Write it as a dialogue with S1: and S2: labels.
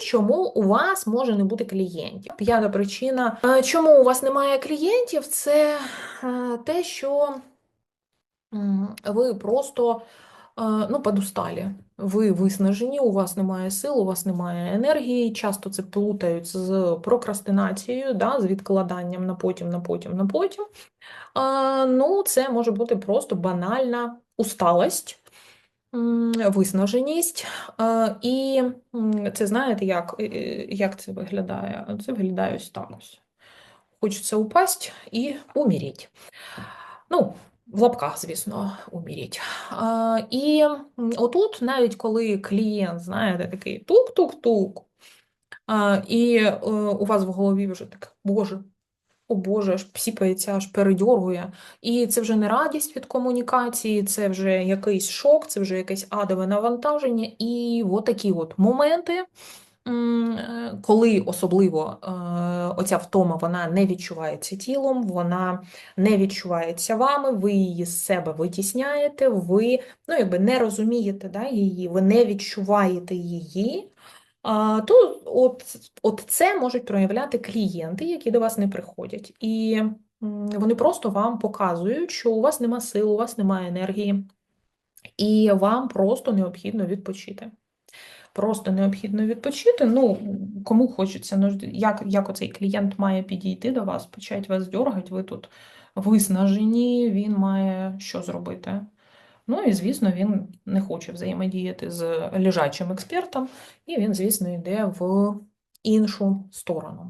S1: Чому у вас може не бути клієнтів? П'ята причина, е, чому у вас немає клієнтів, це е, те, що ви просто е, ну, подусталі. Ви виснажені, у вас немає сил, у вас немає енергії. Часто це плутають з прокрастинацією, да, з відкладанням на потім, на потім, на потім. Ну, це може бути просто банальна усталость, виснаженість. І це знаєте, як, е, е, як це виглядає? Це виглядає ось так ось. Хочеться упасть і умереть. Ну, в лапках, звісно, уміріть. І отут, навіть коли клієнт, знаєте, такий тук-тук-тук, і е, у вас в голові вже так, Боже, о Боже, аж псіпається, аж передьоргує. І це вже не радість від комунікації, це вже якийсь шок, це вже якесь адове навантаження. І от такі от моменти, е, коли особливо е, оця втома вона не відчувається тілом, вона не відчувається вами, ви її з себе витісняєте, ви ну, якби не розумієте да, її, ви не відчуваєте її. То от, от це можуть проявляти клієнти, які до вас не приходять. І вони просто вам показують, що у вас нема сил, у вас немає енергії, і вам просто необхідно відпочити. Просто необхідно відпочити. Ну, кому хочеться, ну, як, як оцей клієнт має підійти до вас, почать вас дергати, ви тут виснажені, він має що зробити? Ну і, звісно, він не хоче взаємодіяти з лежачим експертом, і він, звісно, йде в іншу сторону.